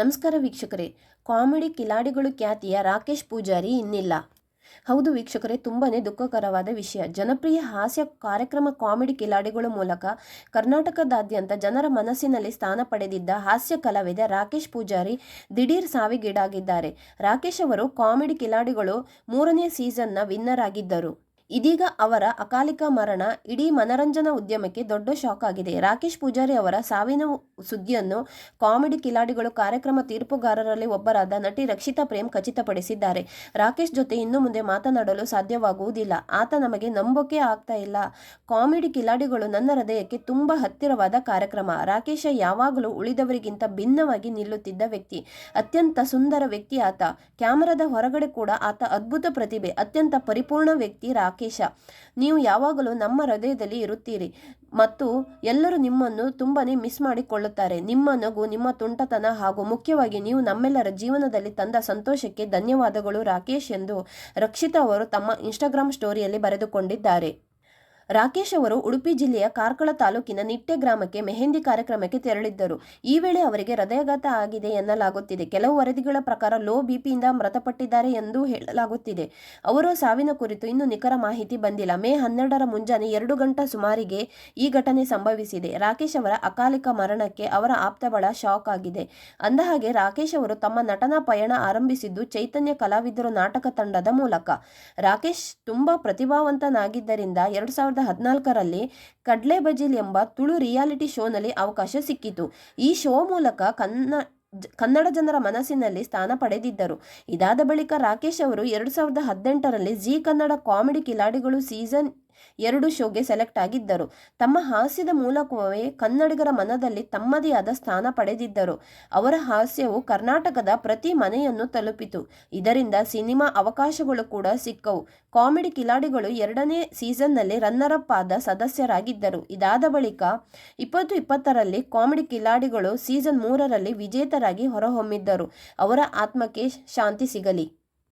ನಮಸ್ಕಾರ ವೀಕ್ಷಕರೇ. ಕಾಮಿಡಿ ಕಿಲಾಡಿಗಳು ಖ್ಯಾತಿಯ ರಾಕೇಶ್ ಪೂಜಾರಿ ಇನ್ನಿಲ್ಲ. ಹೌದು ವೀಕ್ಷಕರೇ, ತುಂಬನೇ ದುಃಖಕರವಾದ ವಿಷಯ. ಜನಪ್ರಿಯ ಹಾಸ್ಯ ಕಾರ್ಯಕ್ರಮ ಕಾಮಿಡಿ ಕಿಲಾಡಿಗಳ ಮೂಲಕ ಕರ್ನಾಟಕದಾದ್ಯಂತ ಜನರ ಮನಸ್ಸಿನಲ್ಲಿ ಸ್ಥಾನ ಪಡೆದಿದ್ದ ಹಾಸ್ಯ ಕಲಾವಿದ ರಾಕೇಶ್ ಪೂಜಾರಿ ದಿಢೀರ್ ಸಾವಿಗೀಡಾಗಿದ್ದಾರೆ. ರಾಕೇಶ್ ಅವರು ಕಾಮಿಡಿ ಕಿಲಾಡಿಗಳು ಮೂರನೇ ಸೀಸನ್ನ ವಿನ್ನರ್ ಆಗಿದ್ದರು. ಇದೀಗ ಅವರ ಅಕಾಲಿಕ ಮರಣ ಇಡೀ ಮನರಂಜನಾ ಉದ್ಯಮಕ್ಕೆ ದೊಡ್ಡ ಶಾಕ್ ಆಗಿದೆ. ರಾಕೇಶ್ ಪೂಜಾರಿ ಅವರ ಸಾವಿನ ಸುದ್ದಿಯನ್ನು ಕಾಮಿಡಿ ಕಿಲಾಡಿಗಳು ಕಾರ್ಯಕ್ರಮ ತೀರ್ಪುಗಾರರಲ್ಲಿ ಒಬ್ಬರಾದ ನಟಿ ರಕ್ಷಿತಾ ಪ್ರೇಮ್ ಖಚಿತಪಡಿಸಿದ್ದಾರೆ. ರಾಕೇಶ್ ಜೊತೆ ಇನ್ನು ಮುಂದೆ ಮಾತನಾಡಲು ಸಾಧ್ಯವಾಗುವುದಿಲ್ಲ. ಆತ ನಮಗೆ ನಂಬೋಕೆ ಆಗ್ತಾ ಇಲ್ಲ. ಕಾಮಿಡಿ ಕಿಲಾಡಿಗಳು ನನ್ನ ಹೃದಯಕ್ಕೆ ತುಂಬ ಹತ್ತಿರವಾದ ಕಾರ್ಯಕ್ರಮ. ರಾಕೇಶ ಯಾವಾಗಲೂ ಉಳಿದವರಿಗಿಂತ ಭಿನ್ನವಾಗಿ ನಿಲ್ಲುತ್ತಿದ್ದ ವ್ಯಕ್ತಿ. ಅತ್ಯಂತ ಸುಂದರ ವ್ಯಕ್ತಿ ಆತ. ಕ್ಯಾಮರಾದ ಹೊರಗಡೆ ಕೂಡ ಆತ ಅದ್ಭುತ ಪ್ರತಿಭೆ, ಅತ್ಯಂತ ಪರಿಪೂರ್ಣ ವ್ಯಕ್ತಿ ರಾಕೇಶ. ನೀವು ಯಾವಾಗಲೂ ನಮ್ಮ ಹೃದಯದಲ್ಲಿ ಇರುತ್ತೀರಿ ಮತ್ತು ಎಲ್ಲರೂ ನಿಮ್ಮನ್ನು ತುಂಬಾ ಮಿಸ್ ಮಾಡಿಕೊಳ್ಳುತ್ತಾರೆ. ನಿಮ್ಮ ನಗು, ನಿಮ್ಮ ತುಂಟತನ ಹಾಗೂ ಮುಖ್ಯವಾಗಿ ನೀವು ನಮ್ಮೆಲ್ಲರ ಜೀವನದಲ್ಲಿ ತಂದ ಸಂತೋಷಕ್ಕೆ ಧನ್ಯವಾದಗಳು ರಾಕೇಶ್ ಎಂದು ರಕ್ಷಿತಾ ಅವರು ತಮ್ಮ ಇನ್ಸ್ಟಾಗ್ರಾಮ್ ಸ್ಟೋರಿಯಲ್ಲಿ ಬರೆದುಕೊಂಡಿದ್ದಾರೆ. ರಾಕೇಶ್ ಅವರು ಉಡುಪಿ ಜಿಲ್ಲೆಯ ಕಾರ್ಕಳ ತಾಲೂಕಿನ ನಿಟ್ಟೆ ಗ್ರಾಮಕ್ಕೆ ಮೆಹಂದಿ ಕಾರ್ಯಕ್ರಮಕ್ಕೆ ತೆರಳಿದ್ದರು. ಈ ವೇಳೆ ಅವರಿಗೆ ಹೃದಯಾಘಾತ ಆಗಿದೆ ಎನ್ನಲಾಗುತ್ತಿದೆ. ಕೆಲವು ವರದಿಗಳ ಪ್ರಕಾರ ಲೋ ಬಿಪಿಯಿಂದ ಮೃತಪಟ್ಟಿದ್ದಾರೆ ಎಂದು ಹೇಳಲಾಗುತ್ತಿದೆ. ಅವರು ಸಾವಿನ ಕುರಿತು ಇನ್ನೂ ನಿಖರ ಮಾಹಿತಿ ಬಂದಿಲ್ಲ. ಮೇ ಹನ್ನೆರಡರ ಮುಂಜಾನೆ ಎರಡು ಗಂಟೆ ಸುಮಾರಿಗೆ ಈ ಘಟನೆ ಸಂಭವಿಸಿದೆ. ರಾಕೇಶ್ ಅವರ ಅಕಾಲಿಕ ಮರಣಕ್ಕೆ ಅವರ ಆಪ್ತಬಳ ಶಾಕ್ ಆಗಿದೆ. ಅಂದಹಾಗೆ, ರಾಕೇಶ್ ಅವರು ತಮ್ಮ ನಟನಾ ಪಯಣ ಆರಂಭಿಸಿದ್ದು ಚೈತನ್ಯ ಕಲಾವಿದರು ನಾಟಕ ತಂಡದ ಮೂಲಕ. ರಾಕೇಶ್ ತುಂಬಾ ಪ್ರತಿಭಾವಂತನಾಗಿದ್ದರಿಂದ ಎರಡು ಸಾವಿರದ ಹದಿನಾಲ್ಕರಲ್ಲಿ ಕಡ್ಲೆ ಬಜಿಲ್ ಎಂಬ ತುಳು ರಿಯಾಲಿಟಿ ಶೋನಲ್ಲಿ ಅವಕಾಶ ಸಿಕ್ಕಿತು. ಈ ಶೋ ಮೂಲಕ ಕನ್ನ ಕನ್ನಡ ಜನರ ಮನಸ್ಸಿನಲ್ಲಿ ಸ್ಥಾನ ಪಡೆದಿದ್ದರು. ಇದಾದ ಬಳಿಕ ರಾಕೇಶ್ ಅವರು ಎರಡು ಸಾವಿರದ ಹದಿನೆಂಟರಲ್ಲಿ ಜಿ ಕನ್ನಡ ಕಾಮಿಡಿ ಕಿಲಾಡಿಗಳು ಸೀಸನ್ ಎರಡು ಶೋಗೆ ಸೆಲೆಕ್ಟ್ ಆಗಿದ್ದರು. ತಮ್ಮ ಹಾಸ್ಯದ ಮೂಲಕವೇ ಕನ್ನಡಿಗರ ಮನದಲ್ಲಿ ತಮ್ಮದೇ ಆದ ಸ್ಥಾನ ಪಡೆದಿದ್ದರು. ಅವರ ಹಾಸ್ಯವು ಕರ್ನಾಟಕದ ಪ್ರತಿ ಮನೆಯನ್ನು ತಲುಪಿತು. ಇದರಿಂದ ಸಿನಿಮಾ ಅವಕಾಶಗಳು ಕೂಡ ಸಿಕ್ಕವು. ಕಾಮಿಡಿ ಕಿಲಾಡಿಗಳು ಎರಡನೇ ಸೀಸನ್ನಲ್ಲಿ ರನ್ನರ್ ಅಪ್ ಆದ ಸದಸ್ಯರಾಗಿದ್ದರು. ಇದಾದ ಬಳಿಕ ಇಪ್ಪತ್ತು ಇಪ್ಪತ್ತರಲ್ಲಿ ಕಾಮಿಡಿ ಕಿಲಾಡಿಗಳು ಸೀಸನ್ ಮೂರರಲ್ಲಿ ವಿಜೇತರಾಗಿ ಹೊರಹೊಮ್ಮಿದ್ದರು. ಅವರ ಆತ್ಮಕ್ಕೆ ಶಾಂತಿ ಸಿಗಲಿ.